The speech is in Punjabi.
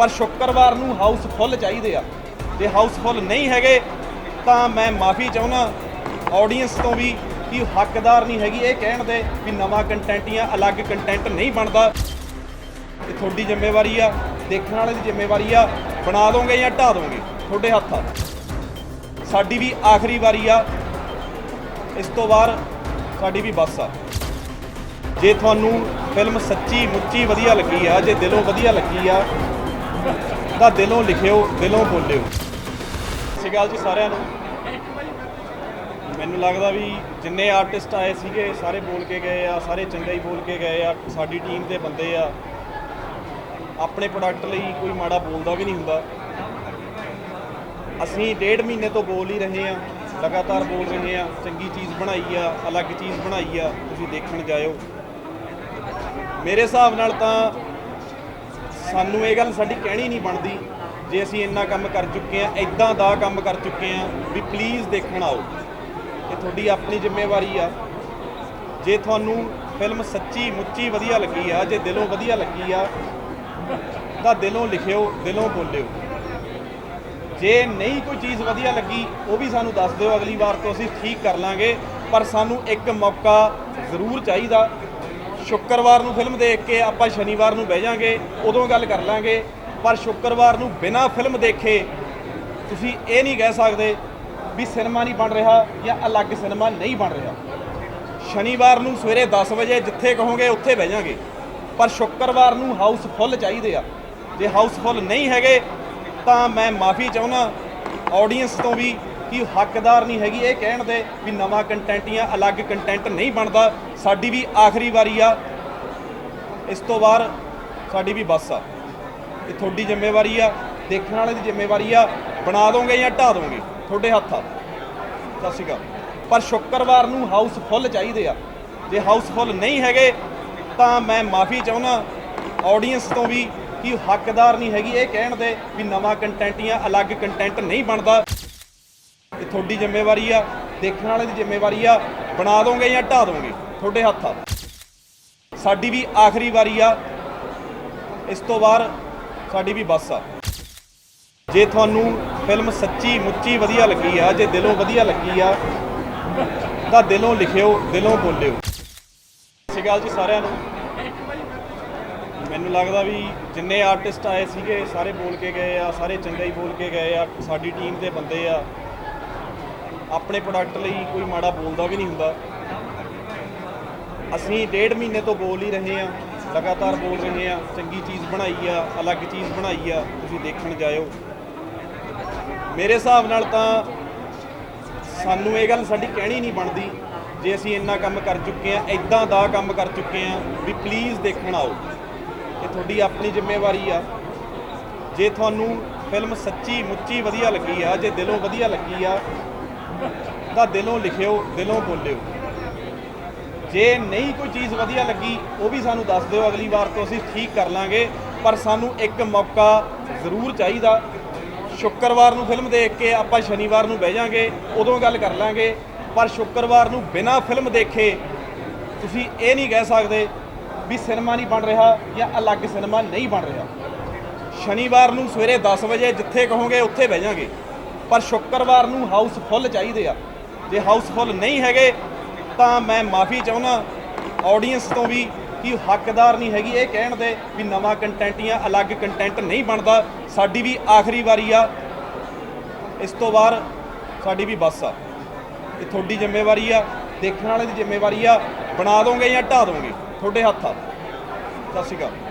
ਪਰ ਸ਼ੁੱਕਰਵਾਰ ਨੂੰ ਹਾਊਸ ਫੁੱਲ ਚਾਹੀਦੇ ਆ। ਜੇ ਹਾਊਸ ਫੁੱਲ ਨਹੀਂ ਹੈਗੇ, ਤਾਂ ਮੈਂ ਮਾਫੀ ਚਾਹੁੰਦਾ ਆਡੀਅנס ਤੋਂ ਵੀ ਕਿ ਹੱਕਦਾਰ ਨਹੀਂ ਹੈਗੀ ਇਹ ਕਹਿਣ ਦੇ ਵੀ ਨਵਾਂ ਕੰਟੈਂਟ ਜਾਂ ਅਲੱਗ ਕੰਟੈਂਟ ਨਹੀਂ ਬਣਦਾ। ਇਹ ਤੁਹਾਡੀ ਜ਼ਿੰਮੇਵਾਰੀ ਆ, ਦੇਖਣ ਵਾਲੇ ਦੀ ਜ਼ਿੰਮੇਵਾਰੀ ਆ, ਬਣਾ ਦੋਗੇ ਜਾਂ ਢਾ ਦੋਗੇ? ਤੁਹਾਡੇ ਹੱਥ। ਆ ਸਾਡੀ ਵੀ ਆਖਰੀ ਵਾਰੀ ਆ। ਇਸ ਤੋਂ ਬਾਅਦ ਸਾਡੀ ਵੀ ਬੱਸ ਆ। ਜੇ ਤੁਹਾਨੂੰ ਫਿਲਮ ਸੱਚੀ ਮੁੱਚੀ ਵਧੀਆ ਲੱਗੀ ਆ, ਜੇ ਦਿਲੋਂ ਵਧੀਆ ਲੱਗੀ ਆ ਤਾਂ ਦਿਲੋਂ ਲਿਖਿਓ, ਦਿਲੋਂ ਬੋਲਿਓ। ਸਤਿ ਸ਼੍ਰੀ ਅਕਾਲ ਜੀ ਸਾਰਿਆਂ ਨੂੰ। ਮੈਨੂੰ ਲੱਗਦਾ ਵੀ ਜਿੰਨੇ ਆਰਟਿਸਟ ਆਏ ਸੀਗੇ, ਸਾਰੇ ਬੋਲ ਕੇ ਗਏ ਆ, ਸਾਰੇ ਚੰਗਾ ਹੀ ਬੋਲ ਕੇ ਗਏ ਆ, ਸਾਡੀ ਟੀਮ ਦੇ ਬੰਦੇ ਆ। ਆਪਣੇ ਪ੍ਰੋਡਕਟ ਲਈ ਕੋਈ ਮਾੜਾ ਬੋਲਦਾ ਵੀ ਨਹੀਂ ਹੁੰਦਾ। ਅਸੀਂ ਡੇਢ ਮਹੀਨੇ ਤੋਂ ਬੋਲ ਹੀ ਰਹੇ ਆ, ਲਗਾਤਾਰ ਬੋਲ ਰਹੇ ਆ, ਚੰਗੀ ਚੀਜ਼ ਬਣਾਈ ਆ, ਅਲੱਗ ਚੀਜ਼ ਬਣਾਈ ਆ, ਤੁਸੀਂ ਦੇਖਣ ਜਾਇਓ। ਮੇਰੇ ਹਿਸਾਬ ਨਾਲ ਤਾਂ ਸਾਨੂੰ ਇਹ ਗੱਲ ਸਾਡੀ ਕਹਿਣੀ ਨਹੀਂ ਬਣਦੀ ਜੇ ਅਸੀਂ ਇੰਨਾ ਕੰਮ ਕਰ ਚੁੱਕੇ ਆ ਇਦਾਂ ਦਾ ਕੰਮ ਕਰ ਚੁੱਕੇ ਆ ਵੀ ਪਲੀਜ਼ ਦੇਖਣ ਆਓ। ਇਹ ਤੁਹਾਡੀ ਆਪਣੀ ਜ਼ਿੰਮੇਵਾਰੀ ਆ। ਜੇ ਤੁਹਾਨੂੰ ਫਿਲਮ ਸੱਚੀ ਮੁੱਚੀ ਵਧੀਆ ਲੱਗੀ ਆ, ਜੇ ਦਿਲੋਂ ਵਧੀਆ ਲੱਗੀ ਆ, ਤਾਂ ਦਿਲੋਂ ਲਿਖਿਓ, ਦਿਲੋਂ ਬੋਲਿਓ। ਜੇ ਨਹੀਂ ਕੋਈ ਚੀਜ਼ ਵਧੀਆ ਲੱਗੀ, ਉਹ ਵੀ ਸਾਨੂੰ ਦੱਸ ਦਿਓ, ਅਗਲੀ ਵਾਰ ਤੋਂ ਅਸੀਂ ਠੀਕ ਕਰ ਲਾਂਗੇ। ਪਰ ਸਾਨੂੰ ਇੱਕ ਮੌਕਾ ਜ਼ਰੂਰ ਚਾਹੀਦਾ ਸ਼ੁੱਕਰਵਾਰ ਨੂੰ ਫਿਲਮ ਦੇਖ ਕੇ ਆਪਾਂ ਸ਼ਨੀਵਾਰ ਨੂੰ ਬਹਿ ਜਾਾਂਗੇ, ਉਦੋਂ ਗੱਲ ਕਰ ਲਾਂਗੇ। ਪਰ ਸ਼ੁੱਕਰਵਾਰ ਨੂੰ ਬਿਨਾਂ ਫਿਲਮ ਦੇਖੇ ਤੁਸੀਂ ਇਹ ਨਹੀਂ ਕਹਿ ਸਕਦੇ ਵੀ ਸਿਨੇਮਾ ਨਹੀਂ ਬਣ ਰਿਹਾ ਜਾਂ ਅਲੱਗ ਸਿਨੇਮਾ ਨਹੀਂ ਬਣ ਰਿਹਾ। ਸ਼ਨੀਵਾਰ ਨੂੰ ਸਵੇਰੇ 10 ਵਜੇ ਜਿੱਥੇ ਕਹੋਗੇ ਉੱਥੇ ਬਹਿ ਜਾਾਂਗੇ। ਪਰ ਸ਼ੁੱਕਰਵਾਰ ਨੂੰ ਹਾਊਸ ਫੁੱਲ ਚਾਹੀਦੇ ਆ। ਜੇ ਹਾਊਸ ਫੁੱਲ ਨਹੀਂ ਹੈਗੇ ਤਾਂ ਮੈਂ ਮਾਫੀ ਚਾਹੁੰਦਾ ਆਡੀਅנס ਤੋਂ ਵੀ ਕਿ ਹੱਕਦਾਰ ਨਹੀਂ ਹੈਗੀ ਇਹ ਕਹਿਣ ਦੇ ਵੀ ਨਵਾਂ ਕੰਟੈਂਟ ਜਾਂ ਅਲੱਗ ਕੰਟੈਂਟ ਨਹੀਂ ਬਣਦਾ। ਸਾਡੀ ਵੀ ਆਖਰੀ ਵਾਰੀ ਆ। ਇਸ ਤੋਂ ਬਾਅਦ ਸਾਡੀ ਵੀ ਬੱਸ ਆ। ਇਹ ਤੁਹਾਡੀ ਜ਼ਿੰਮੇਵਾਰੀ ਆ। ਦੇਖਣ ਵਾਲੇ ਦੀ ਜ਼ਿੰਮੇਵਾਰੀ ਆ। ਬਣਾ ਦੋਗੇ ਜਾਂ ਢਾ ਦੋਗੇ? ਤੁਹਾਡੇ ਹੱਥ। ਆ ਸਤਿ ਸ਼੍ਰੀ ਅਕਾਲ। ਪਰ ਸ਼ੁੱਕਰਵਾਰ ਨੂੰ ਹਾਊਸ ਫੁੱਲ ਚਾਹੀਦੇ ਆ। ਜੇ ਹਾਊਸ ਫੁੱਲ ਨਹੀਂ ਹੈਗੇ, ਤਾਂ ਮੈਂ ਮਾਫੀ ਚਾਹੁੰਦਾ ਆਡੀਅנס ਤੋਂ ਵੀ ਕਿ ਹੱਕਦਾਰ ਨਹੀਂ ਹੈਗੀ। ਇਹ ਕਹਿਣ ਦੇ ਵੀ ਨਵਾਂ ਕੰਟੈਂਟ ਜਾਂ ਅਲੱਗ ਕੰਟੈਂਟ ਨਹੀਂ ਬਣਦਾ। ਇਹ ਤੁਹਾਡੀ ਜ਼ਿੰਮੇਵਾਰੀ ਆ, ਦੇਖਣ ਵਾਲੇ ਦੀ ਜ਼ਿੰਮੇਵਾਰੀ ਆ, ਬਣਾ ਦੋਗੇ ਜਾਂ ਢਾ ਦੋਗੇ? ਤੁਹਾਡੇ ਹੱਥ ਆ। ਸਾਡੀ ਵੀ ਆਖਰੀ ਵਾਰੀ ਆ। ਇਸ ਤੋਂ ਬਾਅਦ ਸਾਡੀ ਵੀ ਬੱਸ ਆ। ਜੇ ਤੁਹਾਨੂੰ ਫਿਲਮ ਸੱਚੀ ਮੁੱਚੀ ਵਧੀਆ ਲੱਗੀ ਆ, ਜੇ ਦਿਲੋਂ ਵਧੀਆ ਲੱਗੀ ਆ, ਤਾਂ ਦਿਲੋਂ ਲਿਖਿਓ, ਦਿਲੋਂ ਬੋਲਿਓ। ਸਤਿ ਸ਼੍ਰੀ ਅਕਾਲ ਜੀ ਸਾਰਿਆਂ ਨੂੰ। ਮੈਨੂੰ ਲੱਗਦਾ ਵੀ ਜਿੰਨੇ ਆਰਟਿਸਟ ਆਏ ਸੀਗੇ, ਸਾਰੇ ਬੋਲ ਕੇ ਗਏ ਆ, ਸਾਰੇ ਚੰਗਾ ਹੀ ਬੋਲ ਕੇ ਗਏ ਆ। ਸਾਡੀ ਟੀਮ ਦੇ ਬੰਦੇ ਆ। ਆਪਣੇ ਪ੍ਰੋਡਕਟ ਲਈ ਕੋਈ ਮਾੜਾ ਬੋਲਦਾ ਵੀ ਨਹੀਂ ਹੁੰਦਾ। ਅਸੀਂ ਡੇਢ ਮਹੀਨੇ ਤੋਂ ਬੋਲ ਹੀ ਰਹੇ ਆ ਲਗਾਤਾਰ ਬੋਲ ਰਹੇ ਆ ਚੰਗੀ ਚੀਜ਼ ਬਣਾਈ ਆ, ਅਲੱਗ ਚੀਜ਼ ਬਣਾਈ ਆ, ਤੁਸੀਂ ਦੇਖਣ ਜਾਇਓ। ਮੇਰੇ ਹਿਸਾਬ ਨਾਲ ਤਾਂ ਸਾਨੂੰ ਇਹ ਗੱਲ ਸਾਡੀ ਕਹਿਣੀ ਨਹੀਂ ਬਣਦੀ, ਜੇ ਅਸੀਂ ਇੰਨਾ ਕੰਮ ਕਰ ਚੁੱਕੇ ਆ ਇਦਾਂ ਦਾ ਕੰਮ ਕਰ ਚੁੱਕੇ ਆ ਵੀ ਪਲੀਜ਼ ਦੇਖਣ ਆਓ। ਇਹ ਤੁਹਾਡੀ ਆਪਣੀ ਜ਼ਿੰਮੇਵਾਰੀ ਆ। ਜੇ ਤੁਹਾਨੂੰ ਫਿਲਮ ਸੱਚੀ ਮੁੱਚੀ ਵਧੀਆ ਲੱਗੀ ਆ, ਜੇ ਦਿਲੋਂ ਵਧੀਆ ਲੱਗੀ ਆ ਤਾਂ ਦਿਲੋਂ ਲਿਖਿਓ, ਦਿਲੋਂ ਬੋਲਿਓ। ਜੇ ਨਹੀਂ ਕੋਈ ਚੀਜ਼ ਵਧੀਆ ਲੱਗੀ, ਉਹ ਵੀ ਸਾਨੂੰ ਦੱਸ ਦਿਓ, ਅਗਲੀ ਵਾਰ ਤੋਂ ਅਸੀਂ ਠੀਕ ਕਰ ਲਾਂਗੇ। ਪਰ ਸਾਨੂੰ ਇੱਕ ਮੌਕਾ ਜ਼ਰੂਰ ਚਾਹੀਦਾ। ਸ਼ੁੱਕਰਵਾਰ ਨੂੰ ਫਿਲਮ ਦੇਖ ਕੇ ਆਪਾਂ ਸ਼ਨੀਵਾਰ ਨੂੰ ਬਹਿ ਜਾਾਂਗੇ, ਉਦੋਂ ਗੱਲ ਕਰ ਲਾਂਗੇ। ਪਰ ਸ਼ੁੱਕਰਵਾਰ ਨੂੰ ਬਿਨਾਂ ਫਿਲਮ ਦੇਖੇ ਤੁਸੀਂ ਇਹ ਨਹੀਂ ਕਹਿ ਸਕਦੇ ਵੀ ਸਿਨੇਮਾ ਨਹੀਂ ਬਣ ਰਿਹਾ ਜਾਂ ਅਲੱਗ ਸਿਨੇਮਾ ਨਹੀਂ ਬਣ ਰਿਹਾ। ਸ਼ਨੀਵਾਰ ਨੂੰ ਸਵੇਰੇ 10 ਵਜੇ ਜਿੱਥੇ ਕਹੋਗੇ, ਉੱਥੇ ਬਹਿ ਜਾਾਂਗੇ। ਪਰ ਸ਼ੁੱਕਰਵਾਰ ਨੂੰ ਹਾਊਸ ਫੁੱਲ ਚਾਹੀਦੇ ਆ। ਜੇ ਹਾਊਸ ਫੁੱਲ ਨਹੀਂ ਹੈਗੇ, ਤਾਂ ਮੈਂ ਮਾਫੀ ਚਾਹੁੰਦਾ ਆਡੀਅנס ਤੋਂ ਵੀ ਕਿ ਹੱਕਦਾਰ ਨਹੀਂ ਹੈਗੀ ਇਹ ਕਹਿਣ ਦੇ ਵੀ ਨਵਾਂ ਕੰਟੈਂਟ ਜਾਂ ਅਲੱਗ ਕੰਟੈਂਟ ਨਹੀਂ ਬਣਦਾ। ਸਾਡੀ ਵੀ ਆਖਰੀ ਵਾਰੀ ਆ। ਇਸ ਤੋਂ ਬਾਅਦ ਸਾਡੀ ਵੀ ਬੱਸ ਆ। ਇਹ ਤੁਹਾਡੀ ਜ਼ਿੰਮੇਵਾਰੀ ਆ, ਦੇਖਣ ਵਾਲੇ ਦੀ ਜ਼ਿੰਮੇਵਾਰੀ ਆ। ਬਣਾ ਦੋਗੇ ਜਾਂ ਢਾ ਦੋਗੇ? ਤੁਹਾਡੇ ਹੱਥ। ਆ ਸਤਿ ਸ਼੍ਰੀ ਅਕਾਲ।